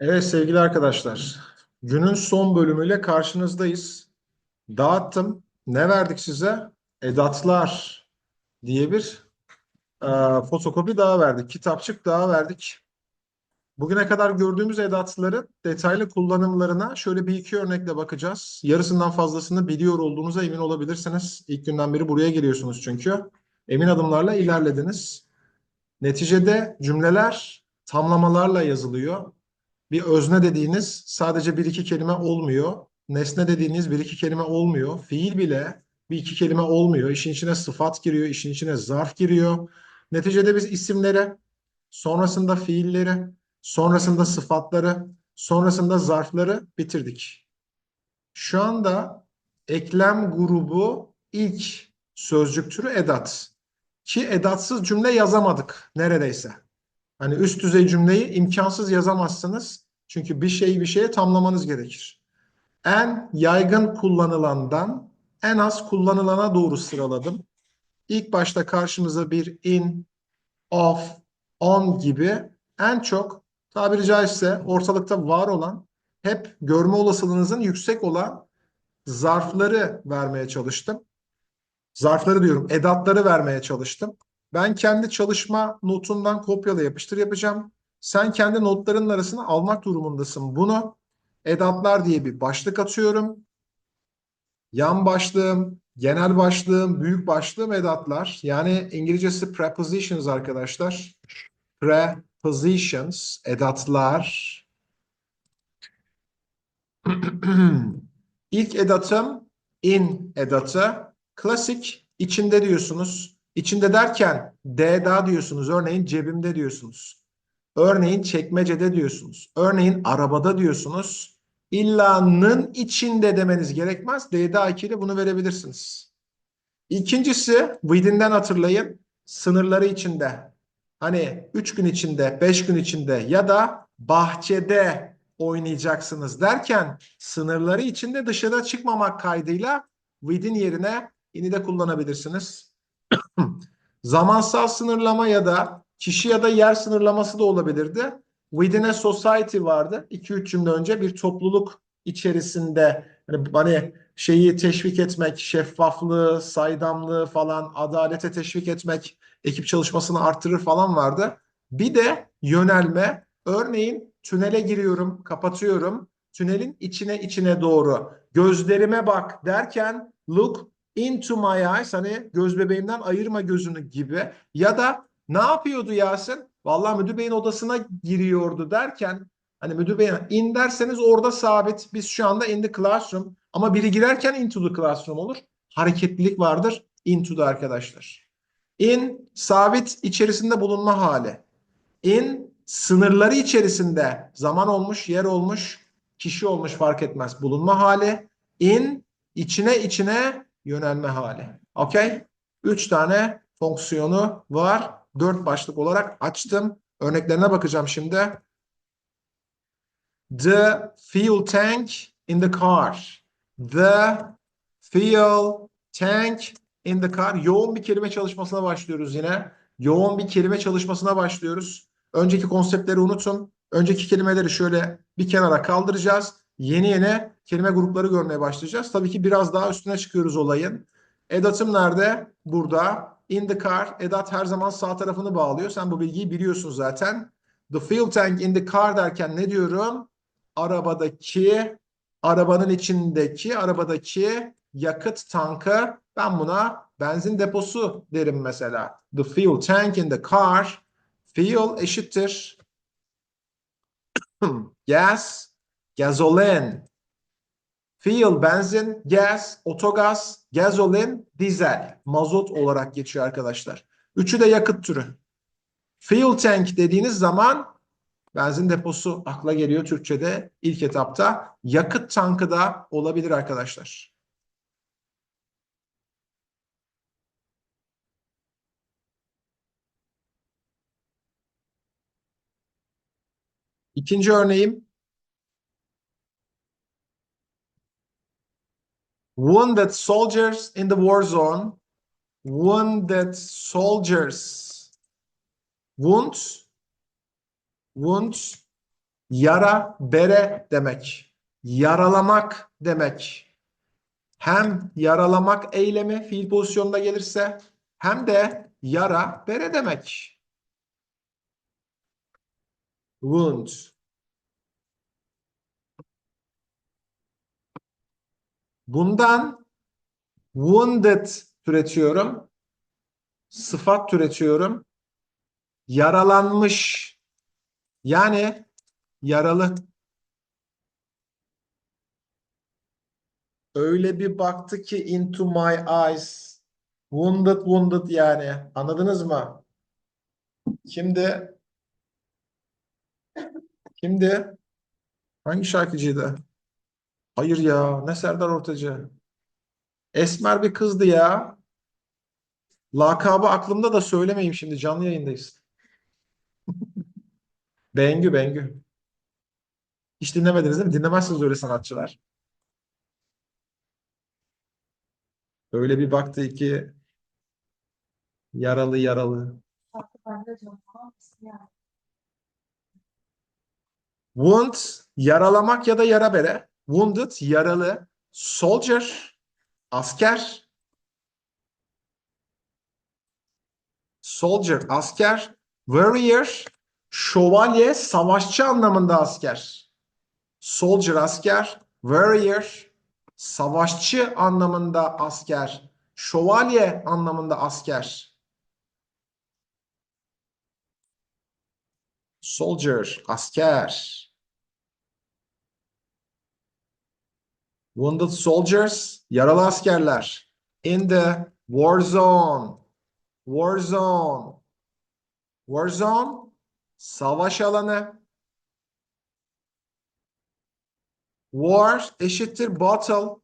Evet sevgili arkadaşlar, günün son bölümüyle karşınızdayız. Dağıttım. Ne verdik size? Edatlar diye bir e, fotokopi daha verdik. Kitapçık daha verdik. Bugüne kadar gördüğümüz edatların detaylı kullanımlarına şöyle bir iki örnekle bakacağız. Yarısından fazlasını biliyor olduğunuza emin olabilirsiniz. İlk günden beri buraya geliyorsunuz çünkü. Emin adımlarla ilerlediniz. Neticede cümleler tamlamalarla yazılıyor. Bir özne dediğiniz sadece bir iki kelime olmuyor. Nesne dediğiniz bir iki kelime olmuyor. Fiil bile bir iki kelime olmuyor. İşin içine sıfat giriyor, işin içine zarf giriyor. Neticede biz isimlere, sonrasında fiilleri, sonrasında sıfatları, sonrasında zarfları bitirdik. Şu anda eklem grubu ilk sözcük türü edat. Ki edatsız cümle yazamadık neredeyse. Hani üst düzey cümleyi imkansız yazamazsınız. Çünkü bir şeyi bir şeye tamlamanız gerekir. En yaygın kullanılandan en az kullanılana doğru sıraladım. İlk başta karşımıza bir in, of, on gibi en çok tabiri caizse ortalıkta var olan hep görme olasılığınızın yüksek olan zarfları vermeye çalıştım. Zarfları diyorum, edatları vermeye çalıştım. Ben kendi çalışma notundan kopyala yapıştır yapacağım. Sen kendi notların arasına almak durumundasın bunu. Edatlar diye bir başlık atıyorum. Yan başlığım, genel başlığım, büyük başlığım edatlar. Yani İngilizcesi prepositions arkadaşlar. Prepositions, edatlar. İlk edatım in edatı. Klasik içinde diyorsunuz. İçinde derken D'da diyorsunuz. Örneğin cebimde diyorsunuz. Örneğin çekmecede diyorsunuz. Örneğin arabada diyorsunuz. İlla'nın içinde demeniz gerekmez. D'da ikili bunu verebilirsiniz. İkincisi within'den hatırlayın. Sınırları içinde. Hani 3 gün içinde, 5 gün içinde ya da bahçede oynayacaksınız derken sınırları içinde dışarı çıkmamak kaydıyla within yerine ini de kullanabilirsiniz. Zamansal sınırlama ya da kişi ya da yer sınırlaması da olabilirdi. Within a society vardı. 2-3 cümle önce bir topluluk içerisinde hani, hani şeyi teşvik etmek, şeffaflığı, saydamlığı falan, adalete teşvik etmek, ekip çalışmasını artırır falan vardı. Bir de yönelme. Örneğin tünele giriyorum, kapatıyorum. Tünelin içine içine doğru gözlerime bak derken look into my eyes hani göz bebeğimden ayırma gözünü gibi ya da ne yapıyordu Yasin? Vallahi müdür beyin odasına giriyordu derken hani müdür beyin in derseniz orada sabit. Biz şu anda in the classroom ama biri girerken into the classroom olur. Hareketlilik vardır into'da arkadaşlar. In sabit içerisinde bulunma hali. In sınırları içerisinde zaman olmuş, yer olmuş, kişi olmuş fark etmez bulunma hali. In içine içine yönelme hali. Okey? Üç tane fonksiyonu var. Dört başlık olarak açtım. Örneklerine bakacağım şimdi. The fuel tank in the car. The fuel tank in the car. Yoğun bir kelime çalışmasına başlıyoruz yine. Yoğun bir kelime çalışmasına başlıyoruz. Önceki konseptleri unutun. Önceki kelimeleri şöyle bir kenara kaldıracağız. Yeni yeni kelime grupları görmeye başlayacağız. Tabii ki biraz daha üstüne çıkıyoruz olayın. Edatım nerede? Burada. In the car. Edat her zaman sağ tarafını bağlıyor. Sen bu bilgiyi biliyorsun zaten. The fuel tank in the car derken ne diyorum? Arabadaki, arabanın içindeki, arabadaki yakıt tankı. Ben buna benzin deposu derim mesela. The fuel tank in the car. Fuel eşittir. Gas, gasoline. Fuel benzin, gas, otogaz, gazolin, dizel, mazot olarak geçiyor arkadaşlar. Üçü de yakıt türü. Fuel tank dediğiniz zaman benzin deposu akla geliyor Türkçe'de ilk etapta. Yakıt tankı da olabilir arkadaşlar. İkinci örneğim wounded soldiers in the war zone. Wounded soldiers. Wound. Wound. Yara, bere demek. Yaralamak demek. Hem yaralamak eylemi fiil pozisyonunda gelirse hem de yara, bere demek. Wound. Bundan wounded türetiyorum. Sıfat türetiyorum. Yaralanmış. Yani yaralı. Öyle bir baktı ki into my eyes. Wounded wounded yani. Anladınız mı? Kimdi? Kimdi? Hangi şarkıcıydı? Hayır ya. Ne Serdar Ortaç'ı? Esmer bir kızdı ya. Lakabı aklımda da söylemeyeyim şimdi. Canlı yayındayız. Bengü, Bengü. Hiç dinlemediniz değil mi? Dinlemezsiniz öyle sanatçılar. Öyle bir baktı ki yaralı yaralı. Wound, yaralamak ya da yara bere. Wounded, yaralı. Soldier, asker. Soldier, asker. Warrior, şövalye, savaşçı anlamında asker. Soldier, asker. Warrior, savaşçı anlamında asker. Şövalye anlamında asker. Soldier, asker. Wounded soldiers, yaralı askerler. In the war zone. War zone. War zone, savaş alanı. War eşittir battle.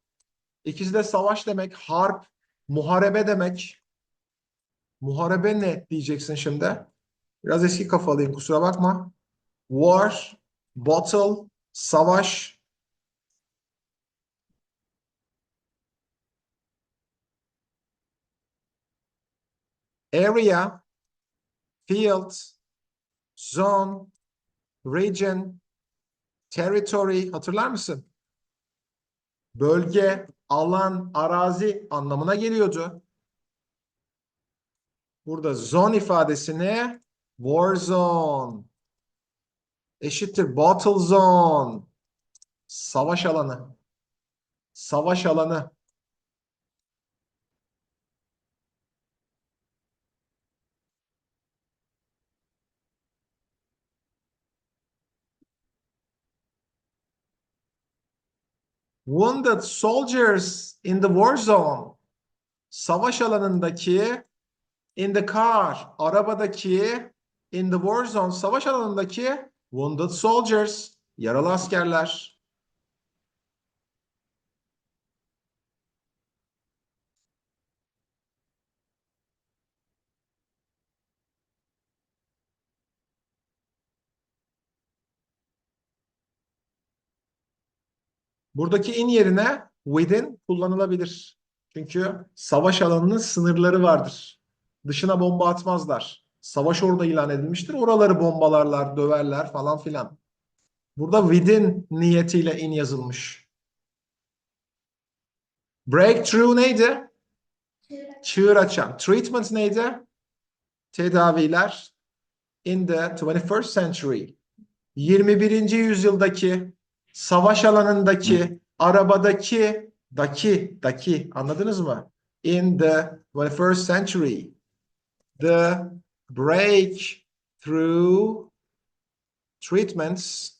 İkisi de savaş demek. Harp, muharebe demek. Muharebe ne diyeceksin şimdi? Biraz eski kafalıyım kusura bakma. War, battle, savaş. Area, field, zone, region, territory hatırlar mısın? Bölge, alan, arazi anlamına geliyordu. Burada zone ifadesini war zone eşittir battle zone savaş alanı. Savaş alanı. Wounded soldiers in the war zone. Savaş alanındaki in the car, arabadaki in the war zone, savaş alanındaki wounded soldiers, yaralı askerler. Buradaki in yerine within kullanılabilir. Çünkü savaş alanının sınırları vardır. Dışına bomba atmazlar. Savaş orada ilan edilmiştir. Oraları bombalarlar, döverler falan filan. Burada within niyetiyle in yazılmış. Breakthrough neydi? Çığır açan. Treatment neydi? Tedaviler. In the 21st century. 21. yüzyıldaki savaş alanındaki, arabadaki, daki, daki anladınız mı? In the 21st century, the breakthrough treatments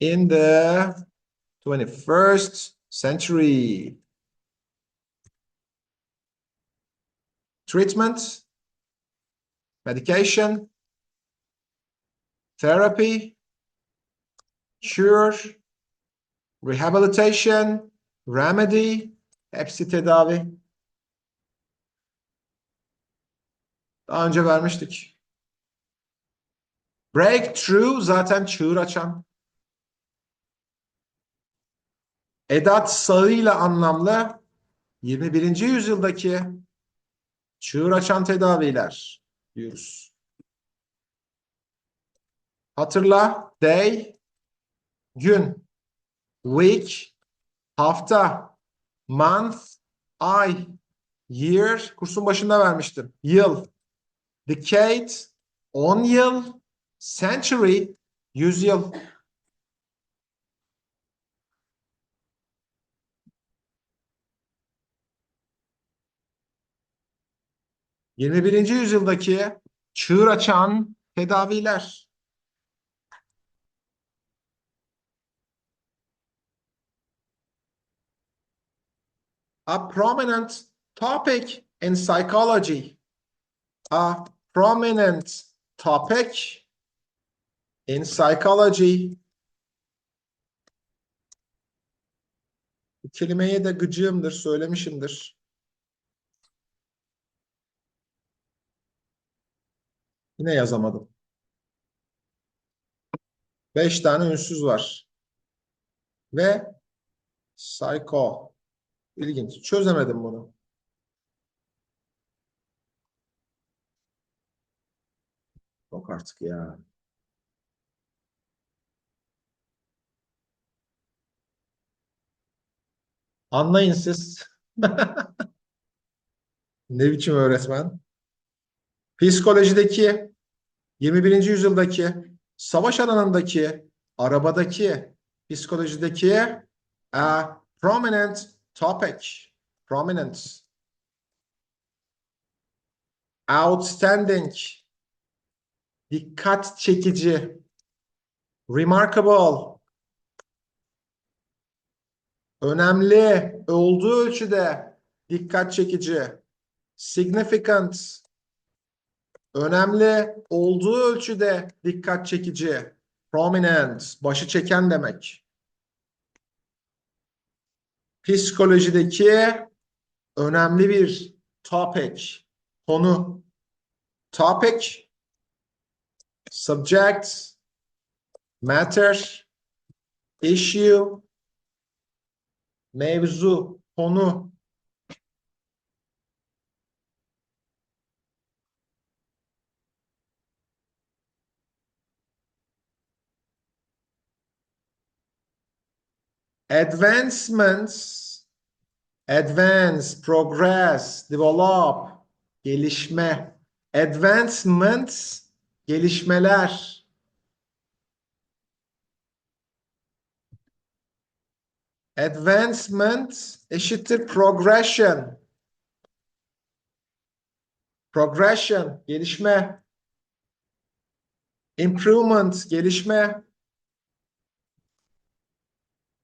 in the 21st century. Treatment, medication, therapy, cure, rehabilitation, remedy, hepsi tedavi. Daha önce vermiştik. Breakthrough zaten çığır açan. Edat sağıyla anlamlı 21. yüzyıldaki çığır açan tedaviler diyoruz. Hatırla. Day, gün. Week, hafta. Month, ay. Year, kursun başında vermiştim. Yıl. Decade, 10 yıl. Century, yüzyıl. Yirmi birinci yüzyıldaki çığır açan tedaviler. A prominent topic in psychology. A prominent topic in psychology. Bu kelimeye de gıcığımdır, söylemişimdir. Yine yazamadım. Beş tane ünsüz var. Ve psycho. İlginç. Çözemedim bunu. Yok artık ya. Anlayın siz. Ne biçim öğretmen? Psikolojideki 21. yüzyıldaki savaş alanındaki arabadaki psikolojideki a prominent topic prominent. Outstanding. Dikkat çekici. Remarkable. Önemli olduğu ölçüde dikkat çekici. Significant. Önemli olduğu ölçüde dikkat çekici. Prominent. Başı çeken demek psikolojideki önemli bir topic konu. Topic subject matter issue mevzu konu advancements advance progress develop gelişme. Advancements gelişmeler. Advancement eşittir progression. Progression gelişme. İmprovement gelişme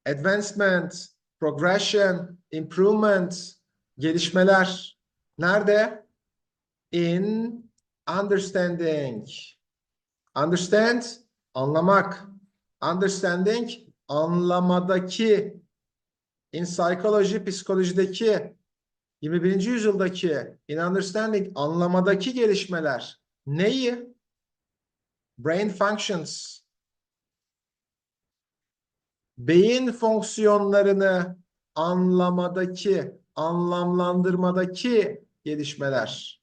advancement progression improvement gelişmeler. Nerede? İn understanding. Understand anlamak. Understanding anlamadaki. İn psychology psikolojideki. 21. yüzyıldaki. İn understanding anlamadaki gelişmeler. Neyi? Brain functions beyin fonksiyonlarını anlamadaki, anlamlandırmadaki gelişmeler.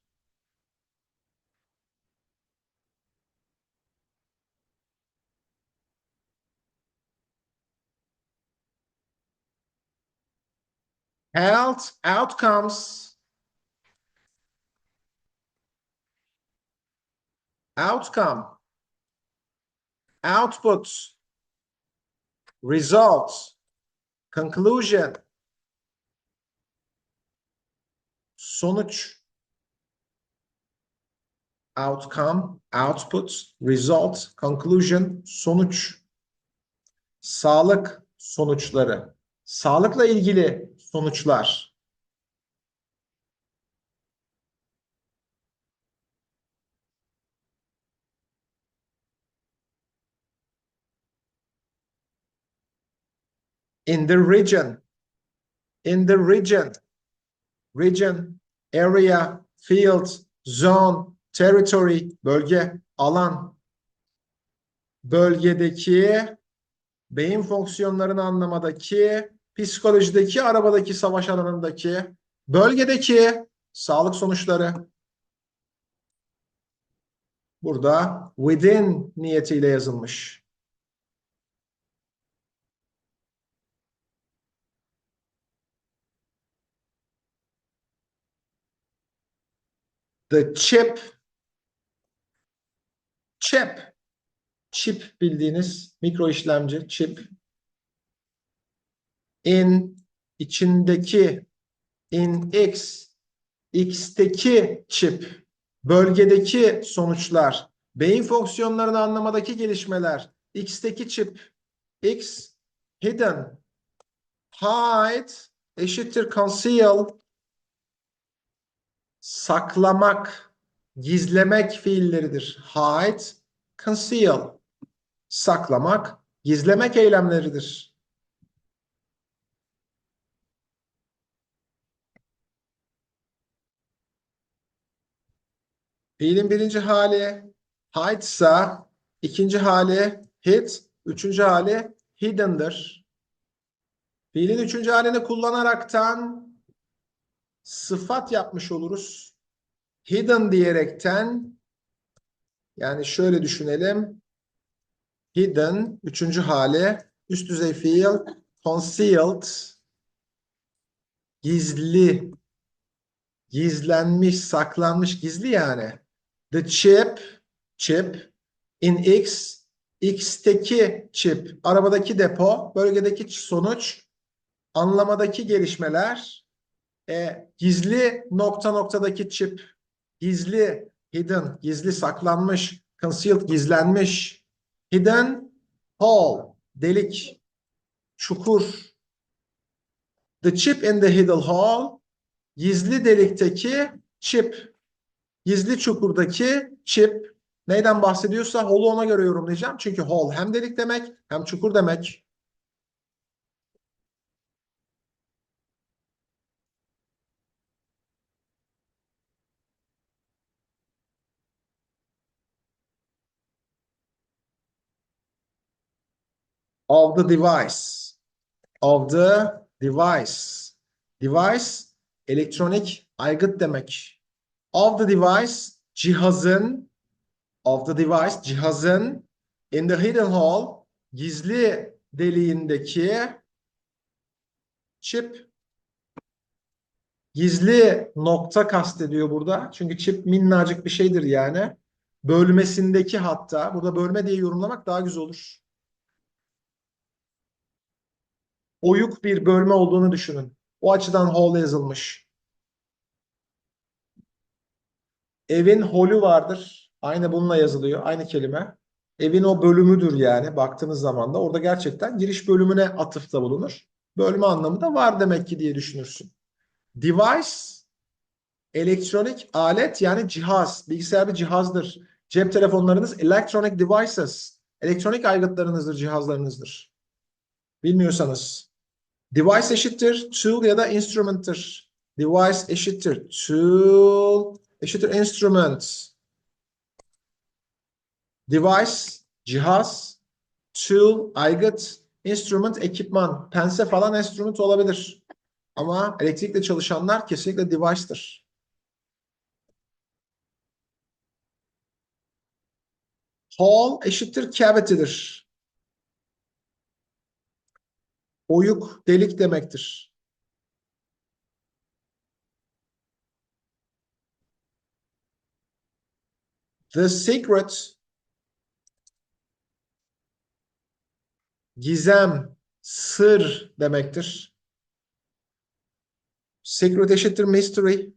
Health outcomes. Outcome. Outputs results conclusion sonuç outcome output result conclusion sonuç sağlık sonuçları. Sağlıkla ilgili sonuçlar in the region in the region region area field zone territory bölge alan bölgedeki beyin fonksiyonlarını anlamadaki psikolojideki arabadaki savaş alanındaki bölgedeki sağlık sonuçları burada within niyetiyle yazılmış. The chip chip chip bildiğiniz mikro işlemci chip. İn içindeki in x x'teki chip. Bölgedeki sonuçlar. Beyin fonksiyonlarını anlamadaki gelişmeler. X'teki chip. X hidden. Hide eşittir conceal saklamak, gizlemek fiilleridir. Hide, conceal. Saklamak, gizlemek eylemleridir. Fiilin birinci hali hide ise ikinci hali hid, üçüncü hali hidden'dır. Fiilin üçüncü halini kullanaraktan sıfat yapmış oluruz. Hidden diyerekten yani şöyle düşünelim. Hidden üçüncü hali üst düzey fiil concealed gizli gizlenmiş, saklanmış, gizli yani. The chip chip in X X'teki chip, arabadaki depo, bölgedeki sonuç, anlamadaki gelişmeler, e, gizli nokta noktadaki chip, gizli hidden, gizli saklanmış, concealed gizlenmiş, hidden hole, delik, çukur. The chip in the hidden hole, gizli delikteki chip, gizli çukurdaki chip. Neyden bahsediyorsa hole'u ona göre yorumlayacağım. Çünkü hole hem delik demek hem çukur demek. Of the device. Of the device. Device elektronik aygıt demek. Of the device cihazın. Of the device cihazın. İn the hidden hole gizli deliğindeki chip gizli nokta kastediyor burada. Çünkü chip minnacık bir şeydir yani. Bölmesindeki hatta. Burada bölme diye yorumlamak daha güzel olur. Oyuk bir bölme olduğunu düşünün. O açıdan hole yazılmış. Evin holü vardır. Aynı bununla yazılıyor. Aynı kelime. Evin o bölümüdür yani baktığınız zaman da orada gerçekten giriş bölümüne atıfta bulunur. Bölme anlamı da var demek ki diye düşünürsün. Device elektronik alet yani cihaz. Bilgisayar bir cihazdır. Cep telefonlarınız electronic devices. Elektronik aygıtlarınızdır, cihazlarınızdır. Bilmiyorsanız. Device eşittir tool ya da instrument'tır. Device eşittir tool eşittir instrument. Device cihaz, tool aygıt, instrument ekipman, pense falan instrument olabilir. Ama elektrikle çalışanlar kesinlikle device'tır. Hole eşittir cavity'dir. Oyuk, delik demektir. The secret gizem, sır demektir. Secret eşittir mystery.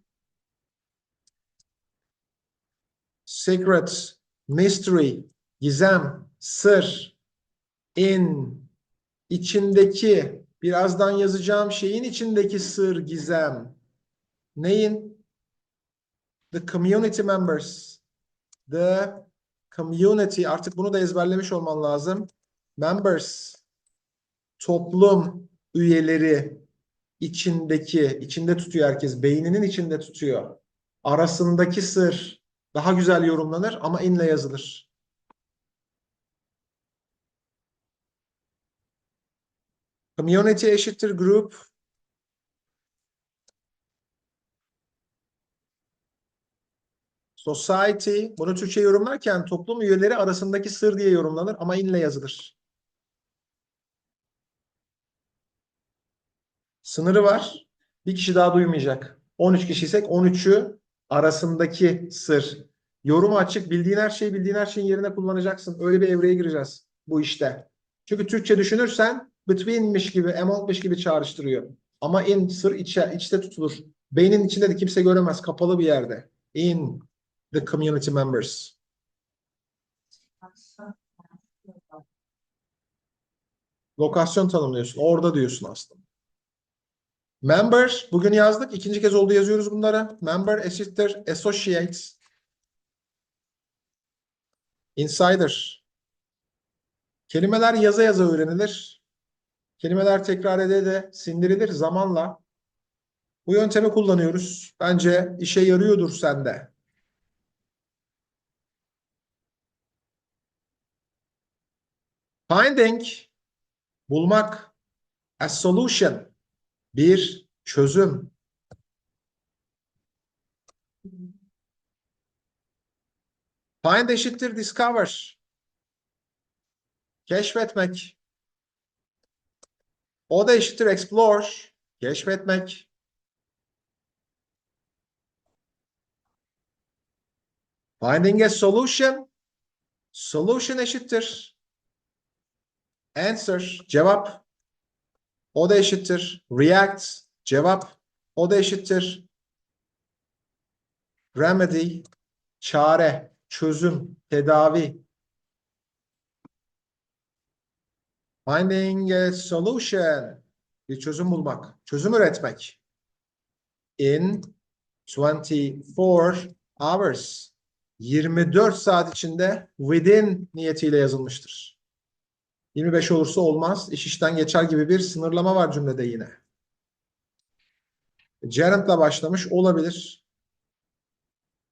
Secret, mystery, gizem, sır, in, içindeki, birazdan yazacağım şeyin içindeki sır, gizem. Neyin? The community members. The community, artık bunu da ezberlemiş olman lazım. Members, toplum üyeleri içindeki, içinde tutuyor herkes, beyninin içinde tutuyor. Arasındaki sır daha güzel yorumlanır ama inle yazılır. Community eşittir group. Society, bunu Türkçe yorumlarken toplum üyeleri arasındaki sır diye yorumlanır ama inle yazılır. Sınırı var. Bir kişi daha duymayacak. 13 kişiysek 13'ü arasındaki sır. Yorum açık. Bildiğin her şeyi bildiğin her şeyin yerine kullanacaksın. Öyle bir evreye gireceğiz bu işte. Çünkü Türkçe düşünürsen between'miş gibi, among'mış gibi çağrıştırıyor. Ama in sır içe, içte tutulur. Beynin içinde de kimse göremez. Kapalı bir yerde. In the community members. Lokasyon tanımlıyorsun. Orada diyorsun aslında. Member, bugün yazdık. İkinci kez oldu yazıyoruz bunlara. Member eşittir associate. Insider. Kelimeler yaza yaza öğrenilir. Kelimeler tekrar ede de sindirilir zamanla. Bu yöntemi kullanıyoruz. Bence işe yarıyordur sende. Finding, bulmak. A solution, bir çözüm. Find eşittir discover. Keşfetmek. O da eşittir explore. Keşfetmek. Finding a solution. Solution eşittir. Answer. Cevap. O da eşittir. React. Cevap. O da eşittir. Remedy. Çare. Çözüm. Tedavi. Finding a solution. Bir çözüm bulmak. Çözüm üretmek. In 24 hours. 24 saat içinde within niyetiyle yazılmıştır. 25 olursa olmaz. İş işten geçer gibi bir sınırlama var cümlede yine. Gerund'la başlamış olabilir.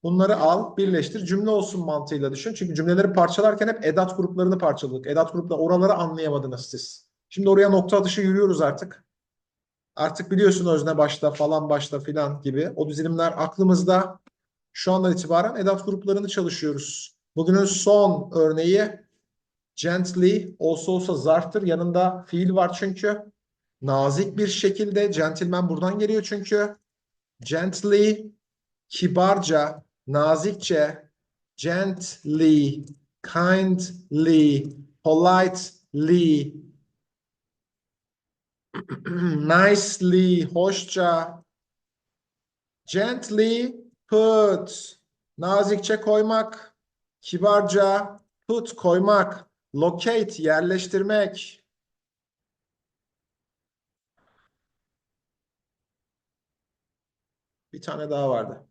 Bunları al, birleştir, cümle olsun mantığıyla düşün. Çünkü cümleleri parçalarken hep edat gruplarını parçaladık. Edat grupla oraları anlayamadınız siz. Şimdi oraya nokta atışı yürüyoruz artık. Artık biliyorsun özne başta falan başta filan gibi. O dizilimler aklımızda. Şu andan itibaren edat gruplarını çalışıyoruz. Bugünün son örneği gently olsa olsa zarftır. Yanında fiil var çünkü. Nazik bir şekilde gentleman buradan geliyor çünkü. Gently kibarca, nazikçe, gently, kindly, politely, nicely, hoşça, gently put, nazikçe koymak, kibarca put koymak, locate yerleştirmek. Bir tane daha vardı.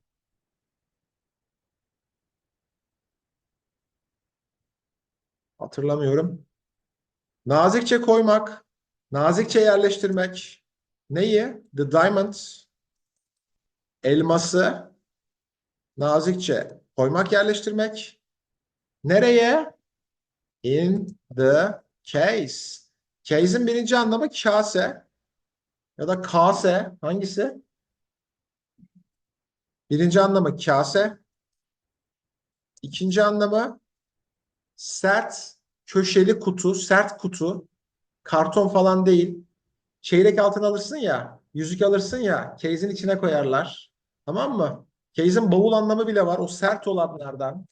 Hatırlamıyorum. Nazikçe koymak, nazikçe yerleştirmek. Neyi? The diamond. Elması nazikçe koymak, yerleştirmek. Nereye? In the case. Case'in birinci anlamı kase ya da kase. Hangisi? Birinci anlamı kase. İkinci anlamı sert köşeli kutu, sert kutu. Karton falan değil. Çeyrek altın alırsın ya, yüzük alırsın ya, case'in içine koyarlar. Tamam mı? Case'in bavul anlamı bile var. O sert olanlardan.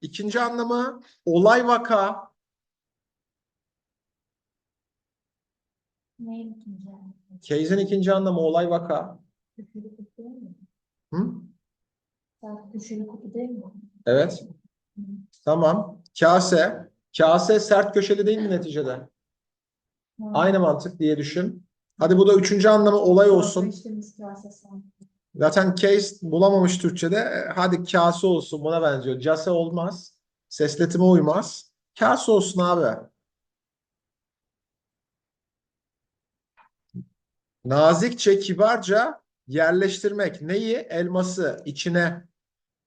İkinci anlamı olay vaka. İkinci anlamı? Case'in ikinci anlamı olay vaka. Hı? Köşeli kutu değil mi? Evet. Tamam. Kase. Kase sert köşeli değil mi neticede? Aynı mantık diye düşün. Hadi bu da üçüncü anlamı olay olsun. Zaten case bulamamış Türkçe'de. E, Hadi kase olsun buna benziyor. Case olmaz. Sesletime uymaz. Kase olsun abi. Nazikçe, kibarca yerleştirmek. Neyi? Elması içine.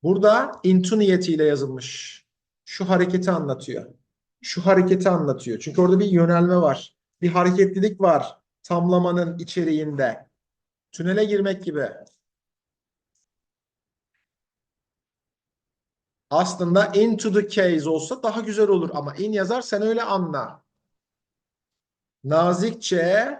Burada into niyetiyle yazılmış. Şu hareketi anlatıyor. Şu hareketi anlatıyor. Çünkü orada bir yönelme var. Bir hareketlilik var tamlamanın içeriğinde. Tünele girmek gibi. Aslında into the case olsa daha güzel olur ama in yazar sen öyle anla. Nazikçe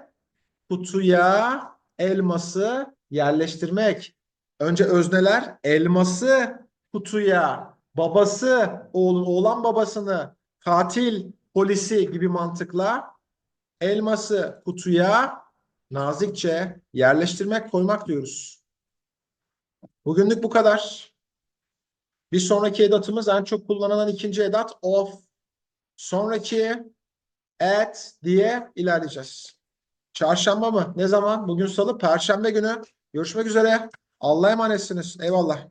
kutuya elması yerleştirmek. Önce özneler elması kutuya, babası, oğlun, oğlan babasını, katil, polisi gibi mantıkla elması kutuya nazikçe yerleştirmek, koymak diyoruz. Bugünlük bu kadar. Bir sonraki edatımız en çok kullanılan ikinci edat of. Sonraki at diye ilerleyeceğiz. Çarşamba mı? Ne zaman? Bugün salı, perşembe günü. Görüşmek üzere. Allah'a emanetsiniz. Eyvallah.